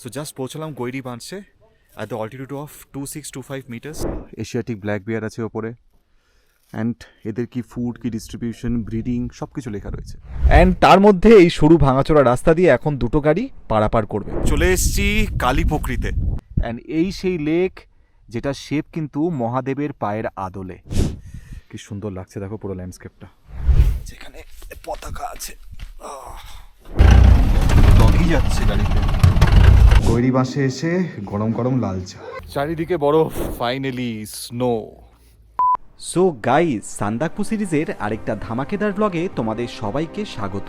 So just পৌঁছালাম গৈরি বাঁধছে at the altitude of two six two five metres Asiatic black bear আছে ওপরে। অ্যান্ড এদের কি ফুড কি ডিস্ট্রিবিউশন ব্রিডিং সব কিছু লেখা রয়েছে। অ্যান্ড তার মধ্যে এই সরু ভাঙাচোরা রাস্তা দিয়ে এখন দুটো গাড়ি পারাপার করবে। চলে এসেছি কালীপকরিতে অ্যান্ড এই সেই লেক যেটা শেপ কিন্তু মহাদেবের পায়ের আদলে। কি সুন্দর লাগছে দেখো পুরো ল্যান্ডস্কেপটা যেখানে পতাকা আছে। ডগি যাচ্ছে গাড়িতে। গৈরি বাসে এসে গরম গরম লাল চা। চারিদিকে বরফ finally snow so guys Sandakphu সিরিজের আরেকটা ধামাকেদার ব্লগে তোমাদের সবাইকে স্বাগত।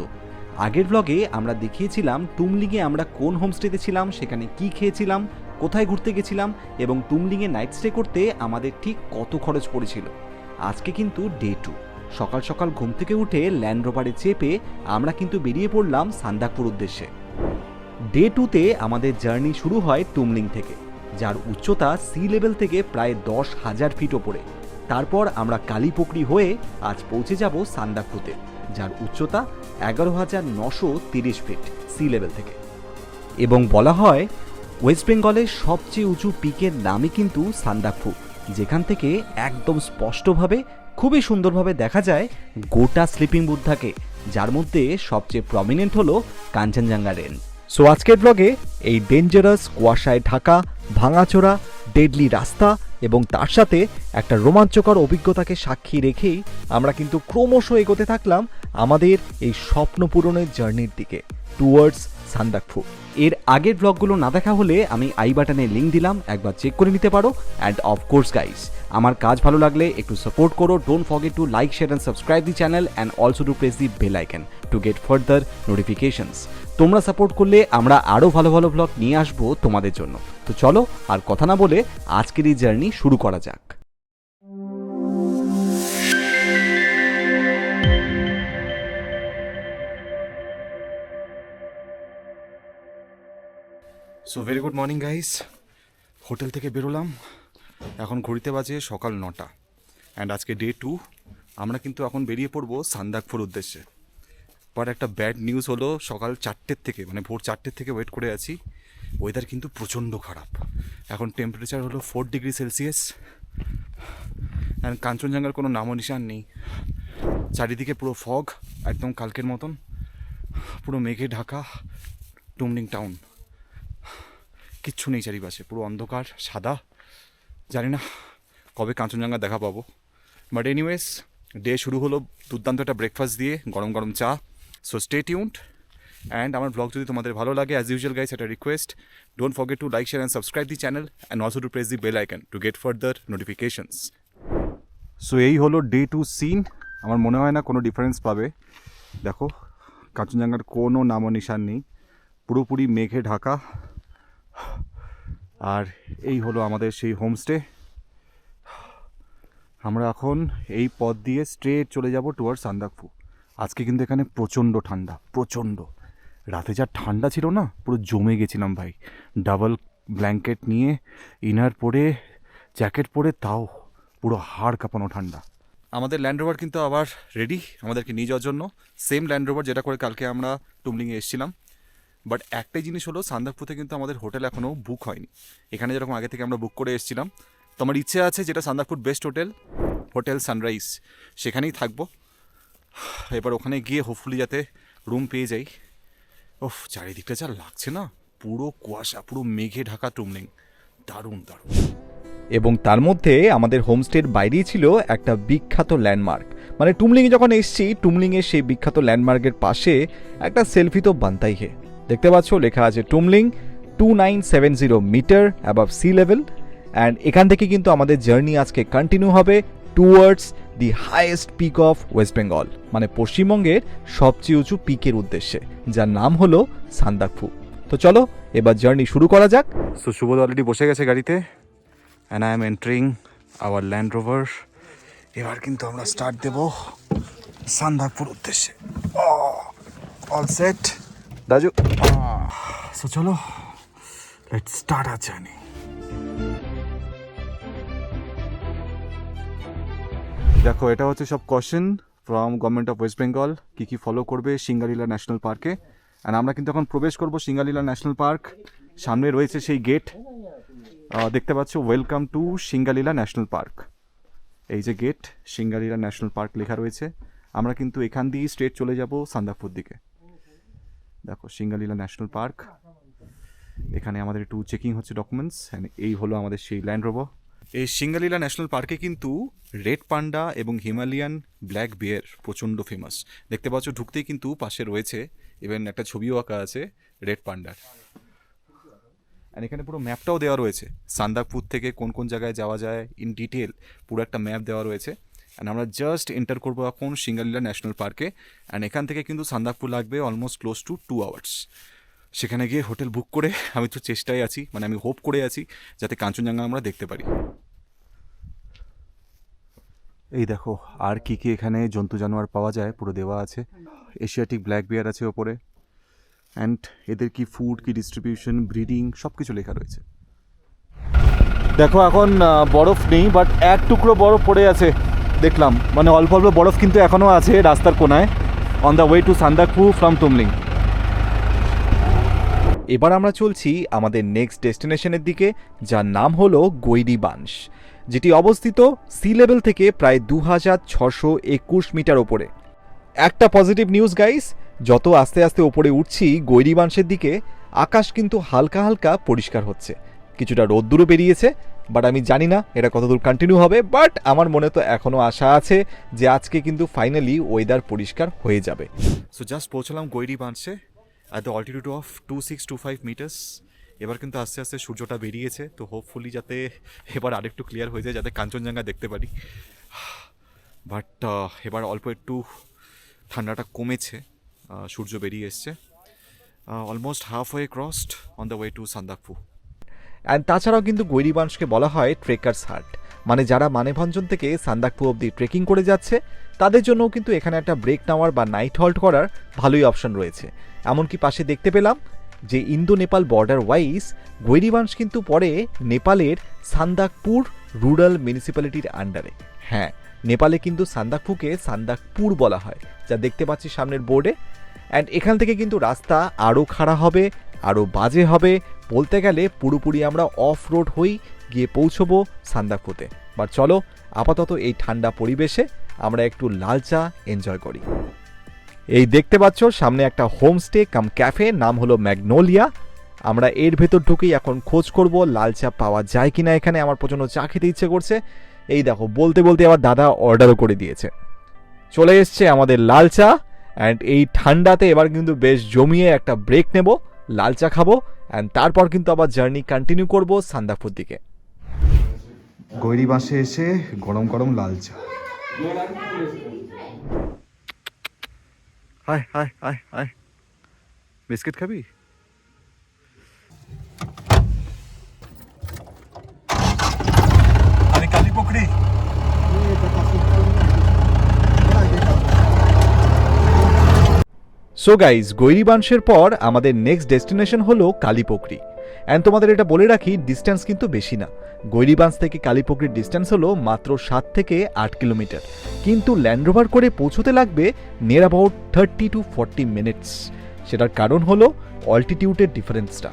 আগের ব্লগে আমরা দেখিয়েছিলাম টুমলিংয়ে আমরা কোন হোমস্টেতে ছিলাম সেখানে কি খেয়েছিলাম কোথায় ঘুরতে গেছিলাম এবং টুমলিংয়ে নাইট স্টে করতে আমাদের ঠিক কত খরচ পড়েছিল। আজকে কিন্তু ডে টু সকাল সকাল ঘুম থেকে উঠে ল্যান্ড রোভারে চেপে আমরা কিন্তু বেরিয়ে পড়লাম সান্দাকপুর উদ্দেশ্যে। ডে টুতে আমাদের জার্নি শুরু হয় টুমলিং থেকে, যার উচ্চতা সি লেভেল থেকে প্রায় দশ হাজার ফিট ওপরে। তারপর আমরা কালীপকড়ি হয়ে আজ পৌঁছে যাব সান্দাকফুতে, যার উচ্চতা এগারো হাজার নশো তিরিশ ফিট সি লেভেল থেকে। এবং বলা হয় ওয়েস্ট বেঙ্গলের সবচেয়ে উঁচু পিকের নামই কিন্তু সান্দাকফু, যেখান থেকে একদম স্পষ্টভাবে, খুবই সুন্দরভাবে দেখা যায় গোটা স্লিপিং বুদ্ধাকে যার মধ্যে সবচেয়ে প্রমিনেন্ট হলো কাঞ্চনজঙ্ঘা রেঞ্জ সো আজকের ব্লগে এই ডেঞ্জারাস কুয়াশায় ঢাকা, ভাঙাচোরা ডেডলি রাস্তা এবং তার সাথে একটা রোমাঞ্চকর অভিজ্ঞতাকে সাক্ষী রেখেই আমরা কিন্তু ক্রমশ এগোতে থাকলাম আমাদের এই স্বপ্ন পূরণের জার্নির দিকে টুয়ার্ডস সান্দাকফু এর আগের ব্লগগুলো না দেখা হলে আমি আই বাটনে লিঙ্ক দিলাম, একবার চেক করে নিতে পারো। অ্যান্ড অফকোর্স গাইস আমার কাজ ভালো লাগলে একটু সাপোর্ট করো। Don't forget to like share and subscribe the channel and also to press the bell icon to get further notifications তোমরা সাপোর্ট করলে আমরা আরও ভালো ভালো ব্লগ নিয়ে আসব তোমাদের জন্য। তো চলো, আর কথা না বলে আজকের এই জার্নি শুরু করা যাক। So very good morning guys hotel থেকে বেরোলাম। এখন ঘড়িতে বাজে সকাল নটা। অ্যান্ড আজকে ডে টু আমরা কিন্তু এখন বেরিয়ে পড়ব সান্দাকপুর উদ্দেশ্যে। বাট একটা ব্যাড নিউজ হলো, সকাল চারটের থেকে মানে ভোর চারটের থেকে ওয়েট করে আছি। ওয়েদার কিন্তু প্রচণ্ড খারাপ। এখন টেম্পারেচার হলো ফোর ডিগ্রি সেলসিয়াস অ্যান্ড কাঞ্চনজঙ্ঘার কোনো নামও নিশান নেই। চারিদিকে পুরো ফগ একদম কালকের মতন। পুরো মেঘে ঢাকা টুমলিং টাউন কিচ্ছু নেই চারিপাশে, পুরো অন্ধকার, সাদা। জানি না কবে কাঞ্চনজঙ্ঘা দেখা পাবো। বাট এনিওয়েজ ডে শুরু হলো দুর্দান্ত একটা ব্রেকফাস্ট দিয়ে, গরম গরম চা। সো স্টে টিউন্ড অ্যান্ড আমার ব্লগ যদি তোমাদের ভালো লাগে অ্যাজ ইউজুয়াল গাইস একটা request don't forget to like share and subscribe the channel and also to press the bell icon to get further notifications so এই হলো ডে টু সিন আমার মনে হয় না কোনো ডিফারেন্স পাবে। দেখো, কাঞ্চনজঙ্ঘার কোনো নামও নিশান নেই। পুরোপুরি মেঘে ঢাকা। আর এই হলো আমাদের সেই হোমস্টে আমরা এখন এই পথ দিয়ে স্ট্রেট চলে যাব টুয়ার্ড সান্দাকফু আজকে কিন্তু এখানে প্রচণ্ড ঠান্ডা, প্রচণ্ড। রাতে যা ঠান্ডা ছিল না, পুরো জমে গেছিলাম ভাই। ডাবল ব্ল্যাঙ্কেট নিয়ে, ইনার পরে, জ্যাকেট পরে, তাও পুরো হাড় কাঁপানো ঠান্ডা। আমাদের ল্যান্ড রোভার কিন্তু আবার রেডি আমাদেরকে নিয়ে যাওয়ার জন্য। সেম ল্যান্ড রোভার যেটা করে কালকে আমরা টুমলিংয়ে এসেছিলাম। বাট একটাই জিনিস হলো সান্দাকপুতে কিন্তু আমাদের হোটেল এখনও বুক হয়নি। এখানে যেরকম আগে থেকে আমরা বুক করে এসেছিলাম, তো আমার ইচ্ছে আছে যেটা সান্দাকপুর বেস্ট হোটেল হোটেল সানরাইজ সেখানেই থাকব। এবার ওখানে গিয়ে হোপফুলি যাতে রুম পেয়ে যাই। ওফ চারিদিকটা যা লাগছে না, পুরো কুয়াশা, পুরো মেঘে ঢাকা টুমলিং দারুণ দারুণ। এবং তার মধ্যে আমাদের হোমস্টের বাইরেই ছিল একটা বিখ্যাত ল্যান্ডমার্ক মানে টুমলিংয়ে যখন এসছি টুমলিংয়ের সেই বিখ্যাত ল্যান্ডমার্কের পাশে একটা সেলফি তো বান্তাই হে। দেখতে পাচ্ছ, লেখা আছে Tumling two nine seven zero metre above sea level and এখান থেকে কিন্তু আমাদের জার্নি আজকে কন্টিনিউ হবে। Towards the highest peak of West Bengal মানে পশ্চিমবঙ্গের সবচেয়ে উঁচু পিকের উদ্দেশ্যে যার নাম হলো সান্দাকফু। তো চলো এবার জার্নি শুরু করা যাক। সো সুবোধ অলরেডি বসে গেছে গাড়িতে and I am entering our land rover এবার কিন্তু আমরা স্টার্ট দেব সান্দাকপুর উদ্দেশ্যে। অল সেট দাজু সো চলো লেট স্টার্ট আর জার্নি দেখো, এটা হচ্ছে সব question from government of West Bengal কী কী ফলো করবে সিঙ্গালীলা ন্যাশনাল পার্কে অ্যান্ড আমরা কিন্তু এখন প্রবেশ করব সিঙ্গালীলা ন্যাশনাল পার্ক সামনে রয়েছে সেই গেট দেখতে পাচ্ছ welcome to Singalila national park এই যে গেট সিঙ্গালীলা ন্যাশনাল পার্ক লেখা রয়েছে। আমরা কিন্তু এখান দিয়েই স্ট্রেট চলে যাব সান্দাকপুর দিকে। দেখো সিঙ্গালীলা ন্যাশনাল পার্ক এখানে আমাদের একটু চেকিং হচ্ছে ডকুমেন্টস এই হলো আমাদের সেই ল্যান্ড রোভার এই সিঙ্গালীলা ন্যাশনাল পার্কে কিন্তু রেড পান্ডা এবং হিমালয়ান ব্ল্যাক বিয়ার প্রচণ্ড ফেমাস দেখতে পাচ্ছ, ঢুকতেই কিন্তু পাশে রয়েছে। ইভেন একটা ছবিও আঁকা আছে রেড পান্ডার। আর এখানে পুরো ম্যাপটাও দেওয়া রয়েছে। সান্দাকপুর থেকে কোন কোন জায়গায় যাওয়া যায় ইন ডিটেল পুরো একটা ম্যাপ দেওয়া রয়েছে। অ্যান্ড আমরা জাস্ট এন্টার করব এখন সিঙ্গালীলা ন্যাশনাল পার্কে। অ্যান্ড এখান থেকে কিন্তু সান্দাকপুর লাগবে almost close to two hours সেখানে গিয়ে হোটেল বুক করে আমি তো চেষ্টায় আছি মানে আমি হোপ করে আছি, যাতে কাঞ্চনজঙ্ঘা আমরা দেখতে পারি। এই দেখো, আর কি কি এখানে জন্তু জানোয়ার পাওয়া যায়? পুরো দেওয়া আছে। এশিয়াটিক ব্ল্যাক বিয়ার আছে ওপরে। অ্যান্ড এদের কি ফুড কি ডিস্ট্রিবিউশন ব্রিডিং সব কিছু লেখা রয়েছে। দেখো, এখন বরফ নেই বাট এক টুকরো বরফ পড়ে আছে। দেখলাম। মানে অল্প অল্প বরফ কিন্তু এখনও আছে রাস্তার কোনায়। On the way to Sandakphu from Tumling এবার আমরা চলছি আমাদের নেক্সট ডেস্টিনেশনের দিকে, যার নাম হলো গৈরিবাঞ্শ। যেটি অবস্থিত সি লেভেল থেকে প্রায় দু হাজার ছশো একুশ মিটার ওপরে। একটা পজিটিভ নিউজ, গাইস। যত আস্তে আস্তে ওপরে উঠছি, গৈরিবাংশের দিকে আকাশ কিন্তু হালকা হালকা পরিষ্কার হচ্ছে। কিছুটা রোদ্দুরও বেরিয়েছে, বাট আমি জানি না এটা কতদূর কন্টিনিউ হবে, বাট আমার মনে তো এখনও আশা আছে যে আজকে কিন্তু ফাইনালি ওয়েদার পরিষ্কার হয়ে যাবে। সো জাস্ট পৌঁছলাম গৈরি বাঁধছে at the altitude of two six two five metres এবার কিন্তু আস্তে আস্তে সূর্যটা বেরিয়েছে, তো হোপফুলি যাতে এবার আরেকটু ক্লিয়ার হয়ে যায়, যাতে কাঞ্চনজঙ্ঘা দেখতে পারি। বাট এবার অল্প একটু ঠান্ডাটা কমেছে সূর্য বেরিয়ে এসছে। Almost half way crossed on the way to Sandakphu and তাছাড়াও কিন্তু গৈরিবাংশকে বলা হয় ট্রেকার্স হার্ট মানে যারা মানেভঞ্জন থেকে সান্দাকপু অবধি ট্রেকিং করে যাচ্ছে, তাদের জন্যও কিন্তু এখানে একটা ব্রেক নেওয়ার বা নাইট হল্ট করার ভালোই অপশন রয়েছে। এমনকি পাশে দেখতে পেলাম যে Indo Nepal border wise Gairibas কিন্তু পড়ে নেপালের সান্দাকপুর রুরাল মিউনিসিপ্যালিটির আন্ডারে হ্যাঁ নেপালে কিন্তু সান্দাকপুকে সান্দাকপুর বলা হয়, যা দেখতে পাচ্ছি সামনের বোর্ডে অ্যান্ড এখান থেকে কিন্তু রাস্তা আরও খাড়া হবে আরও বাজে হবে। বলতে গেলে পুরোপুরি আমরা অফ রোড হই গিয়ে পৌঁছবো সান্দাকপুতে বাট চলো, আপাতত এই ঠান্ডা পরিবেশে আমরা একটু লাল চা এনজয় করি। এই দেখতে পাচ্ছ, সামনে একটা হোমস্টে কাম ক্যাফে, নাম হলো ম্যাগনোলিয়া। আমরা এর ভেতর ঢুকেই এখন খোঁজ করব, লাল চা পাওয়া যায় কিনা এখানে আমার প্রচণ্ড চা খেতে ইচ্ছে করছে। এই দেখো, বলতে বলতে আবার দাদা অর্ডারও করে দিয়েছে। চলে এসছে আমাদের লাল চা অ্যান্ড এই ঠান্ডাতে এবার কিন্তু বেশ জমিয়ে একটা ব্রেক নেব, লাল চা খাব অ্যান্ড তারপর কিন্তু আবার জার্নি কন্টিনিউ করব সান্দাকপুর দিকে। গৈরি বাসে এসে গরম গরম লাল চা। হাই হাই হাই হাই বিস্কিট খাবি আমি কালি পকড়ি সো গাইজ গৈরিবাংশের পর আমাদের নেক্সট ডেস্টিনেশন হলো কালীপকরি অ্যান্ড তোমাদের এটা বলে রাখি ডিস্টেন্স কিন্তু বেশি না। গৈরিবাঞ্জ থেকে কালীপকরির ডিস্টেন্স হলো মাত্র সাত থেকে আট কিলোমিটার। কিন্তু ল্যান্ডরোভার করে পৌঁছতে লাগবে near about thirty to forty minutes সেটার কারণ হলো অল্টিটিউডের ডিফারেন্সটা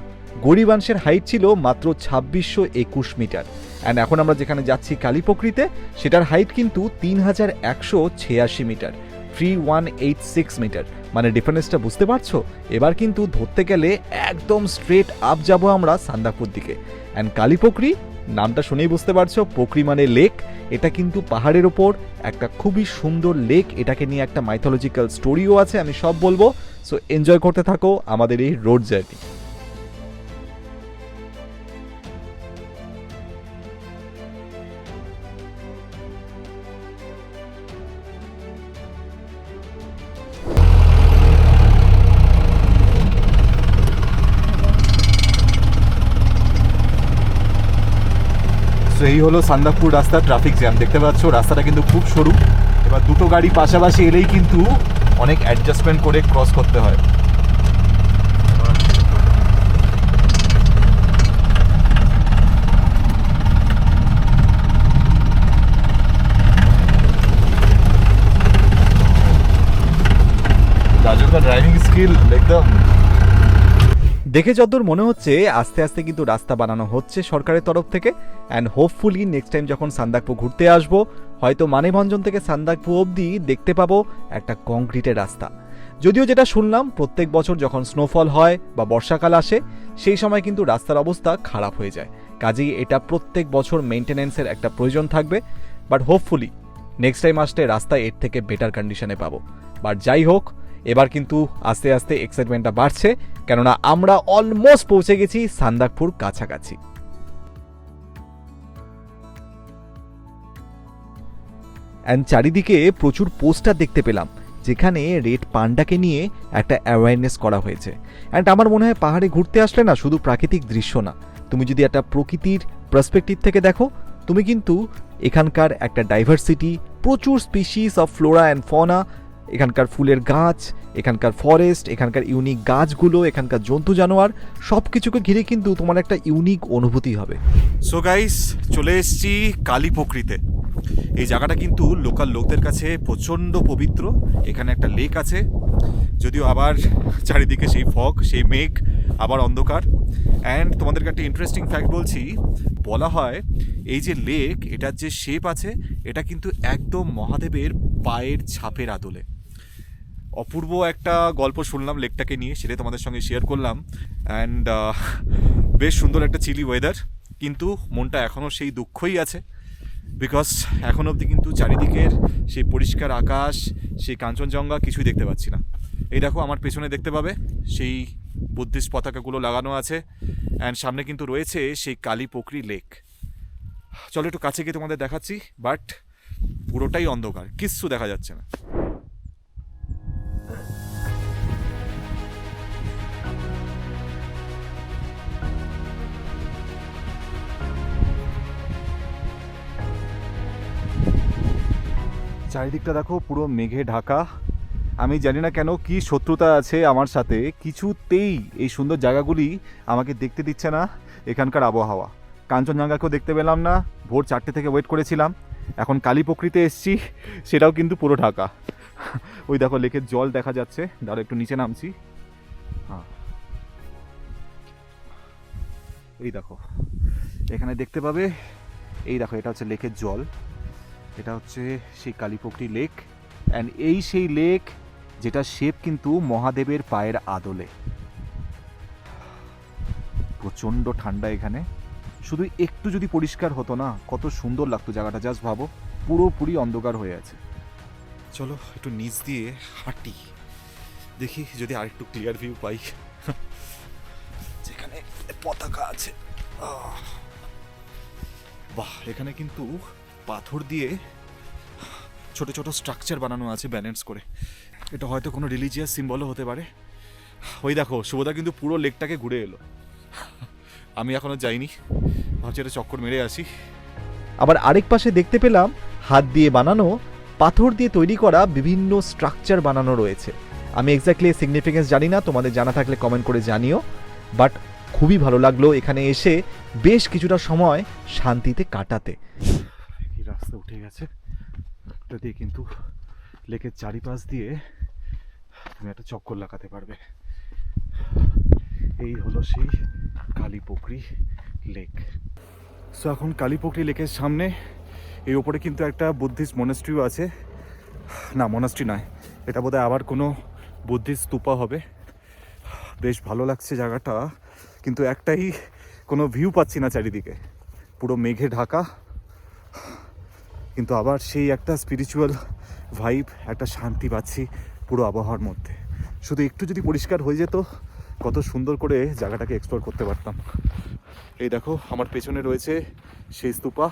গরিবাংশের হাইট ছিল মাত্র ছাব্বিশশো একুশ মিটার। অ্যান্ড এখন আমরা যেখানে যাচ্ছি কালীপকরিতে সেটার হাইট কিন্তু তিন হাজার একশো ছিয়াশি metre. Three one eight six metre মানে ডিফারেন্সটা বুঝতে পারছ? এবার কিন্তু ধরতে গেলে একদম স্ট্রেট আপ যাব আমরা সান্দাকপুর দিকে। অ্যান্ড কালীপকরি নামটা শুনেই বুঝতে পারছ পকরি মানে লেক এটা কিন্তু পাহাড়ের ওপর, একটা খুবই সুন্দর লেক এটাকে নিয়ে একটা মাইথোলজিক্যাল স্টোরিও আছে, আমি সব বলব। সো এনজয় করতে থাকো আমাদের এই রোড জার্নি এই হলো সান্দাকপুর রাস্তা ট্রাফিক জ্যাম দেখতে পাচ্ছ, রাস্তাটা কিন্তু খুব সরু। এবার দুটো গাড়ি পাশাপাশি এলেই কিন্তু অনেক অ্যাডজাস্টমেন্ট করে ক্রস করতে হয়। দেখে যতদূর মনে হচ্ছে, আস্তে আস্তে কিন্তু রাস্তা বানানো হচ্ছে সরকারের তরফ থেকে। অ্যান্ড হোপফুলি নেক্সট টাইম যখন সান্দাকপু ঘুরতে আসব, হয়তো মানেভঞ্জন থেকে সান্দাকপু অবধি দেখতে পাবো একটা কংক্রিটের রাস্তা। যদিও যেটা শুনলাম, প্রত্যেক বছর যখন স্নোফল হয় বা বর্ষাকাল আসে, সেই সময় কিন্তু রাস্তার অবস্থা খারাপ হয়ে যায়। কাজেই এটা প্রত্যেক বছর মেনটেন্যান্সের একটা প্রয়োজন থাকবে। বাট হোপফুলি নেক্সট টাইম আসলে রাস্তা এর থেকে বেটার কন্ডিশনে পাবো। বাট যাই হোক, এবার কিন্তু আস্তে আস্তে এক্সাইটমেন্টটা বাড়ছে। কেননা আমরা অলমোস্ট পৌঁছে গেছি সান্দাকপুর কাছাকাছি। অ্যান্ড চারিদিকে প্রচুর পোস্টার দেখতে পেলাম, যেখানে রেড পান্ডাকে নিয়ে একটা অ্যাওয়ারনেস করা হয়েছে। অ্যান্ড আমার মনে হয় পাহাড়ে ঘুরতে আসলে না শুধু প্রাকৃতিক দৃশ্য না। তুমি যদি একটা প্রকৃতির পার্সপেক্টিভ থেকে দেখো, তুমি কিন্তু এখানকার একটা ডাইভার্সিটি প্রচুর species of flora and fauna এখানকার ফুলের গাছ, এখানকার ফরেস্ট এখানকার ইউনিক গাছগুলো, এখানকার জন্তু জানোয়ার সব কিছুকে ঘিরে কিন্তু তোমার একটা ইউনিক অনুভূতি হবে। সো গাইস চলে এসেছি কালীপকরিতে এই জায়গাটা কিন্তু লোকাল লোকদের কাছে প্রচণ্ড পবিত্র। এখানে একটা লেক আছে। যদিও আবার চারিদিকে সেই ফগ সেই মেঘ, আবার অন্ধকার। অ্যান্ড তোমাদেরকে একটা ইন্টারেস্টিং ফ্যাক্ট বলছি। বলা হয়, এই যে লেক এটার যে শেপ আছে, এটা কিন্তু একদম মহাদেবের পায়ের ছাপের আদলে। অপূর্ব একটা গল্প শুনলাম লেকটাকে নিয়ে, সেটাই তোমাদের সঙ্গে শেয়ার করলাম। অ্যান্ড বেশ সুন্দর একটা চিলি ওয়েদার কিন্তু মনটা এখনও সেই দুঃখই আছে। বিকজ এখন অবধি কিন্তু চারিদিকের সেই পরিষ্কার আকাশ, সেই কাঞ্চনজঙ্ঘা কিছুই দেখতে পাচ্ছি না। এই দেখো, আমার পেছনে দেখতে পাবে, সেই বুদ্ধিস্ট পতাকাগুলো লাগানো আছে। অ্যান্ড সামনে কিন্তু রয়েছে সেই কালীপকরি লেক চলো একটু কাছে গিয়ে তোমাদের দেখাচ্ছি বাট পুরোটাই অন্ধকার, কিচ্ছু দেখা যাচ্ছে না। চারিদিকটা দেখো পুরো মেঘে ঢাকা। আমি জানি না কেন কি শত্রুতা আছে আমার সাথে, কিছুতেই এই সুন্দর জায়গাগুলি আমাকে দেখতে দিচ্ছে না এখানকার আবহাওয়া। কাঞ্চনজঙ্ঘাকেও দেখতে পেলাম না, ভোর চারটে থেকে ওয়েট করেছিলাম। এখন কালীপকৃতে এসছি, সেটাও কিন্তু পুরো ঢাকা। ওই দেখো লেকের জল দেখা যাচ্ছে দাঁড়া একটু নিচে নামছি। হ্যাঁ। এই দেখো, এখানে দেখতে পাবে, এই দেখো এটা হচ্ছে লেকের জল। এটা হচ্ছে সেই কালীপকরি লেক। অ্যান্ড এই সেই লেক যেটা শেপ কিন্তু মহাদেবের পায়ের আদলে। প্রচণ্ড ঠান্ডা এখানে। শুধু একটু যদি পরিষ্কার হতো না, কত সুন্দর লাগতো জায়গাটা, জাস্ট ভাবো, পুরোপুরি অন্ধকার হয়ে আছে। চলো একটু নিচ দিয়ে হাঁটি। দেখি যদি আরেকটু ক্লিয়ার ভিউ পাই। যেখানে পতাকা আছে। বাহ, এখানে কিন্তু পাথর দিয়ে ছোট ছোট স্ট্রাকচার বানানো আছে ব্যালেন্স করে। এটা হয়তো কোনো রিলিজিয়াস সিম্বলও হতে পারে। ওই দেখো শুভদা কিন্তু পুরো লেকটাকে ঘুরে এলো। আমি এখনও যাইনি। ভাবছি এটা চক্কর মেরে আসি। আবার আরেক পাশে দেখতে পেলাম, হাত দিয়ে বানানো, পাথর দিয়ে তৈরি করা বিভিন্ন স্ট্রাকচার বানানো রয়েছে। আমি এক্স্যাক্টলি সিগনিফিকেন্স জানি না, তোমাদের জানা থাকলে কমেন্ট করে জানিও। বাট খুবই ভালো লাগল এখানে এসে বেশ কিছুটা সময় শান্তিতে কাটাতে। রাস্তা উঠে গেছে। এটা দিয়ে কিন্তু লেকের চারিপাশ দিয়ে তুমি একটা চক্কর লাগাতে পারবে। এই হলো সেই কালীপুকরি লেক। সো এখন কালীপুকরি লেকের সামনে এই ওপরে কিন্তু একটা বুদ্ধিস্ট মনাস্ট্রিও আছে। না মনাস্ট্রি নয়। এটা বোধহয় আবার কোনো বুদ্ধিস্ট স্তূপা হবে। বেশ ভালো লাগছে জায়গাটা। কিন্তু একটাই কোনো ভিউ পাচ্ছি না চারিদিকে। পুরো মেঘে ঢাকা। কিন্তু আবার সেই একটা স্পিরিচুয়াল ভাইব একটা শান্তি পাচ্ছি পুরো আবহাওয়ার মধ্যে। শুধু একটু যদি পরিষ্কার হয়ে যেত, কত সুন্দর করে জায়গাটাকে এক্সপ্লোর করতে পারতাম। এই দেখো, আমার পেছনে রয়েছে সেই স্তূপা।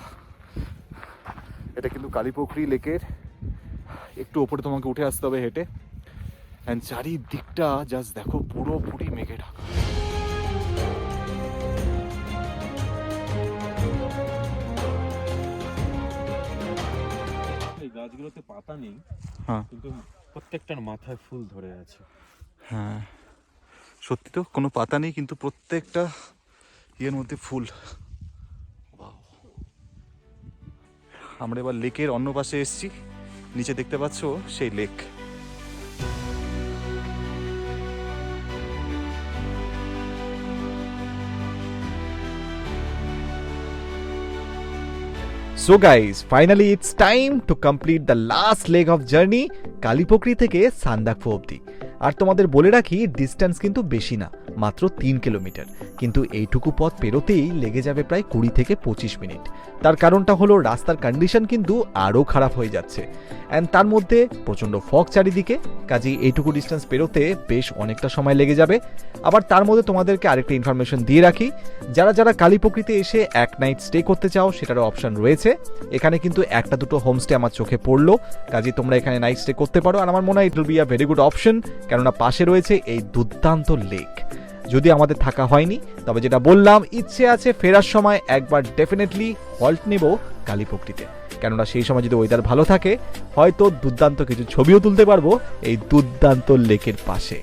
এটা কিন্তু কালীপুখরি লেকের। একটু ওপরে তোমাকে উঠে আসতে হবে হেঁটে। অ্যান্ড চারিদিকটা জাস্ট দেখো, পুরোপুরি মেঘে ঢাকা। গাছগুলোতে পাতা নেই হ্যাঁ। কিন্তু প্রত্যেকটার মাথায় ফুল ধরে আছে। হ্যাঁ। সত্যি তো কোনো পাতা নেই কিন্তু প্রত্যেকটা ইয়ের মধ্যে ফুল. আমরা এবার লেকের অন্য পাশে এসেছি নিচে দেখতে পাচ্ছ সেই lake. So guys finally it's time to complete the last leg of journey Kalipokhri থেকে সান্দাকফু অবধি আর তোমাদের বলে রাখি ডিস্টেন্স কিন্তু বেশি না। মাত্র তিন কিলোমিটার। কিন্তু এইটুকু পথ পেরোতেই লেগে যাবে প্রায় কুড়ি থেকে পঁচিশ মিনিট। তার কারণটা হলো রাস্তার কন্ডিশন কিন্তু আরও খারাপ হয়ে যাচ্ছে। অ্যান্ড তার মধ্যে প্রচণ্ড ফগ চারিদিকে, কাজেই এইটুকু ডিস্টেন্স পেরোতে বেশ অনেকটা সময় লেগে যাবে। আবার তার মধ্যে তোমাদেরকে আরেকটা ইনফরমেশন দিয়ে রাখি, যারা যারা কালীপকৃতে এসে এক নাইট স্টে করতে চাও, সেটারও অপশন রয়েছে। এখানে কিন্তু একটা দুটো হোমস্টে আমার চোখে পড়ল কাজে তোমরা এখানে নাইট স্টে করতে পারো। আর আমার মনে হয় it will be a very good option কেননা পাশে রয়েছে এই দুর্দান্ত লেক যদি আমাদের থাকা হয়নি তবে যেটা বললাম ইচ্ছে আছে ফেরার সময় একবার ডেফিনেটলি হল্ট নেব কালীপকৃতে কেননা সেই সময় যদি ওয়েদার ভালো থাকে হয়তো দুর্দান্ত কিছু ছবিও তুলতে পারব এই দুর্দান্ত লেকের পাশে।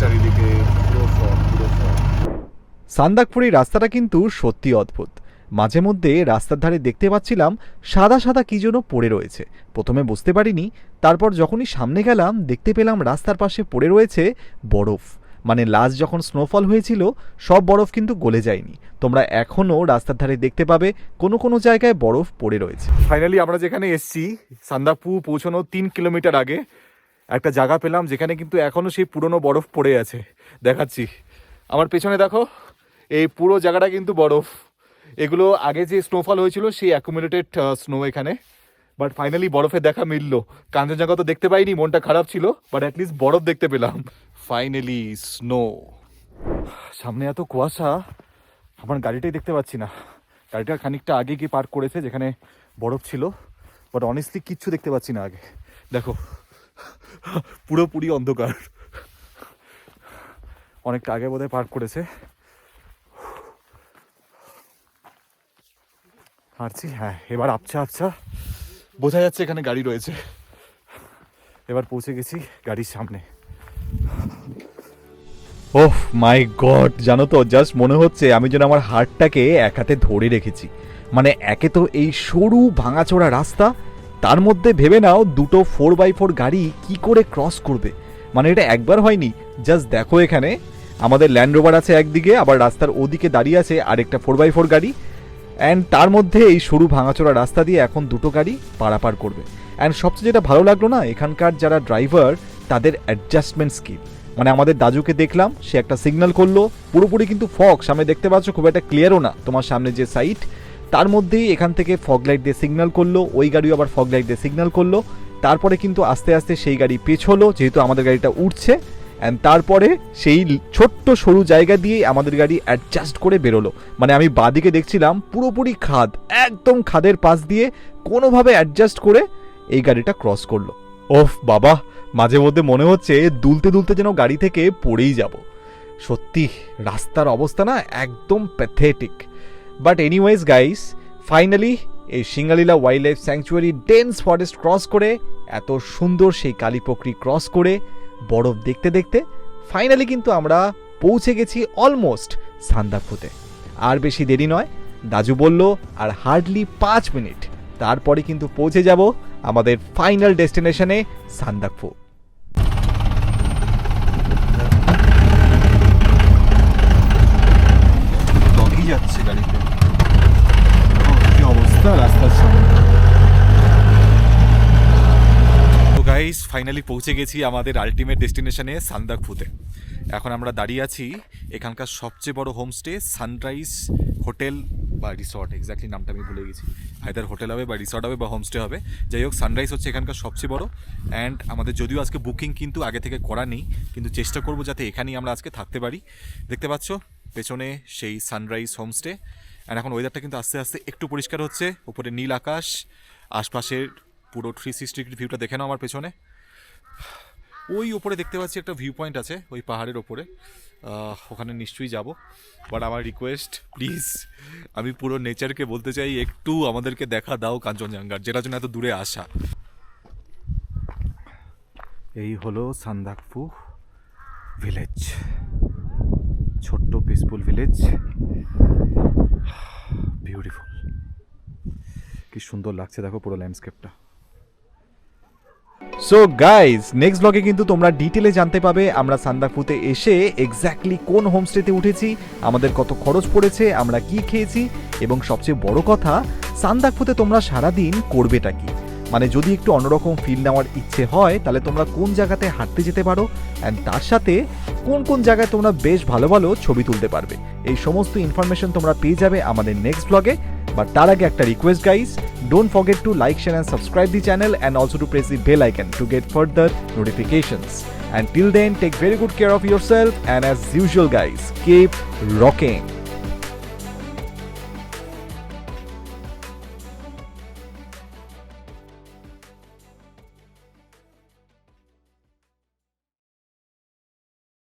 চারিদিকে রাস্তাটা কিন্তু সত্যি অদ্ভুত। মাঝে মধ্যে রাস্তার ধারে দেখতে পাচ্ছিলাম সাদা সাদা কি যেন পড়ে রয়েছে। প্রথমে বুঝতে পারিনি তারপর যখনই সামনে গেলাম, দেখতে পেলাম রাস্তার পাশে পড়ে রয়েছে বরফ। মানে লাস্ট যখন স্নোফল হয়েছিল, সব বরফ কিন্তু গলে যায়নি। তোমরা এখনও রাস্তার ধারে দেখতে পাবে কোনো কোনো জায়গায় বরফ পড়ে রয়েছে। ফাইনালি আমরা যেখানে এসছি সান্দাকপু পৌঁছানো তিন কিলোমিটার আগে, একটা জায়গা পেলাম যেখানে কিন্তু এখনও সেই পুরনো বরফ পড়ে আছে। দেখাচ্ছি। আমার পেছনে দেখো, এই পুরো জায়গাটা কিন্তু বরফ। এগুলো আগে যে স্নোফল হয়েছিল, সেই অ্যাকুমুলেটেড স্নো এখানে। বাট ফাইনালি বরফে দেখা মিললো। কাঞ্চনজঙ্ঘা তো দেখতে পাইনি মনটা খারাপ ছিল বাট অ্যাটলিস্ট বরফ দেখতে পেলাম। Finally snow. সামনে এত কুয়াশা আমার গাড়িটাই দেখতে পাচ্ছি না। গাড়িটা খানিকটা আগে গিয়ে পার্ক করেছে যেখানে বরফ ছিল বাট অনেস্টলি কিচ্ছু দেখতে পাচ্ছি না আগে। দেখো পুরোপুরি অন্ধকার। অনেকটা আগে বোধহয় পার্ক করেছে। হাঁটছি হ্যাঁ এবার আপছা আপছা বোঝা যাচ্ছে এখানে গাড়ি রয়েছে। এবার পৌঁছে গেছি গাড়ির সামনে। ওহ, মাই গড, জানো তো, জাস্ট মনে হচ্ছে আমি যেন আমার হার্টটাকে এক হাতে ধরে রেখেছি। মানে একে তো এই সরু ভাঙাচোরা রাস্তা, তার মধ্যে ভেবে নাও দুটো ফোর বাই ফোর গাড়ি কি করে ক্রস করবে। মানে এটা একবার হয়নি, জাস্ট দেখো এখানে। আমাদের ল্যান্ড রোভার আছে একদিকে, আবার রাস্তার ওদিকে দাঁড়িয়ে আছে আরেকটা ফোর বাই ফোর গাড়ি। অ্যান্ড তার মধ্যে এই সরু ভাঙাচোরা রাস্তা দিয়ে এখন দুটো গাড়ি পারাপার করবে। অ্যান্ড সবচেয়ে যেটা ভালো লাগল না, এখানকার যারা ড্রাইভার তাদের অ্যাডজাস্টমেন্ট স্কিল মানে আমাদের দাজুকে দেখলাম, সে একটা সিগন্যাল করল, পুরোপুরি কিন্তু ফগ সামনে দেখতে পাচ্ছ, খুব একটা ক্লিয়ারও না, তোমার সামনে যে সাইট তার মধ্যেই এখান থেকে ফগ লাইট দিয়ে সিগন্যাল করল, ওই গাড়িও আবার ফগ লাইট দিয়ে সিগন্যাল করল। তারপরে কিন্তু আস্তে আস্তে সেই গাড়ি পেছলো, যেহেতু আমাদের গাড়িটা উঠছে অ্যান্ড তারপরে সেই ছোট্ট সরু জায়গা দিয়েই আমাদের গাড়ি অ্যাডজাস্ট করে বেরোলো। মানে আমি বাদিকে দেখছিলাম, পুরোপুরি খাদ, একদম খাদের পাশ দিয়ে কোনোভাবে অ্যাডজাস্ট করে এই গাড়িটা ক্রস করল। ওফ বাবা, মাঝে মধ্যে মনে হচ্ছে দুলতে দুলতে যেন গাড়ি থেকে পড়েই যাব। সত্যি, রাস্তার অবস্থা না একদম pathetic but anyways guys finally এই Singalila wildlife sanctuary dense forest cross করে, এত সুন্দর সেই কালীপকরি ক্রস করে বরফ দেখতে দেখতে ফাইনালি কিন্তু আমরা পৌঁছে গেছি অলমোস্ট সান্দাকফুতে। আর বেশি দেরি নয়, দাজু বলল, আর হার্ডলি পাঁচ মিনিট। তারপরে কিন্তু পৌঁছে যাব আমাদের ফাইনাল ডেস্টিনেশনে সান্দাকফু। যাচ্ছে গাড়িতে। অবস্থা রাস্তার সামনে তো গাইস ফাইনালি পৌঁছে গেছি আমাদের আলটিমেট ডেস্টিনেশনে সান্দাকফুতে। এখন আমরা দাঁড়িয়ে আছি এখানকার সবচেয়ে বড় হোমস্টে সানরাইজ হোটেল বা রিসর্ট এক্স্যাক্টলি নামটা আমি ভুলে গেছি। হায়দার হোটেল হবে বা রিসর্ট হবে বা হোমস্টে হবে। যাই হোক সানরাইজ হচ্ছে এখানকার সবচেয়ে বড়। অ্যান্ড আমাদের যদিও আজকে বুকিং কিন্তু আগে থেকে করা নেই, কিন্তু চেষ্টা করব যাতে এখানেই আমরা আজকে থাকতে পারি। দেখতে পাচ্ছ, পেছনে সেই সানরাইজ হোমস্টে অ্যান্ড এখন ওয়েদারটা কিন্তু আস্তে আস্তে একটু পরিষ্কার হচ্ছে। উপরে নীল আকাশ, আশপাশের পুরো থ্রি সিক্সটি ডিগ্রি ভিউটা দেখে নাও আমার পেছনে। ওই ওপরে দেখতে পাচ্ছি একটা ভিউ পয়েন্ট আছে, ওই পাহাড়ের ওপরে। ওখানে নিশ্চয়ই যাব। বাট আমার রিকোয়েস্ট প্লিজ আমি পুরো নেচারকে বলতে চাই, একটু আমাদেরকে দেখা দাও কাঞ্চনজঙ্ঘার, যেটার জন্য এত দূরে আসা। এই হলো সান্দাকফু ভিলেজ ছোট্ট পিসফুল ভিলেজ বিউটিফুল কি সুন্দর লাগছে, দেখো পুরো ল্যান্ডস্কেপটা সো গাইজ নেক্সট ব্লগে কিন্তু তোমরা ডিটেলে জানতে পাবে আমরা সান্দাকফুতে এসে এক্স্যাক্টলি কোন হোমস্টেতে উঠেছি, আমাদের কত খরচ পড়েছে, আমরা কি খেয়েছি এবং সবচেয়ে বড় কথা, সান্দাকফুতে তোমরা সারাদিন করবেটা কি? মানে যদি একটু অন্যরকম ফিল নেওয়ার ইচ্ছে হয়, তাহলে তোমরা কোন জায়গাতে হাঁটতে যেতে পারো অ্যান্ড তার সাথে কোন কোন জায়গায় তোমরা বেশ ভালো ভালো ছবি তুলতে পারবে। এই সমস্ত ইনফরমেশন তোমরা পেয়ে যাবে আমাদের নেক্সট ব্লগে বাট তার আগে একটা request guys don't forget to like share and subscribe the channel and also to press the bell icon to get further notifications and till then take very good care of your self and as usual guys keep rocking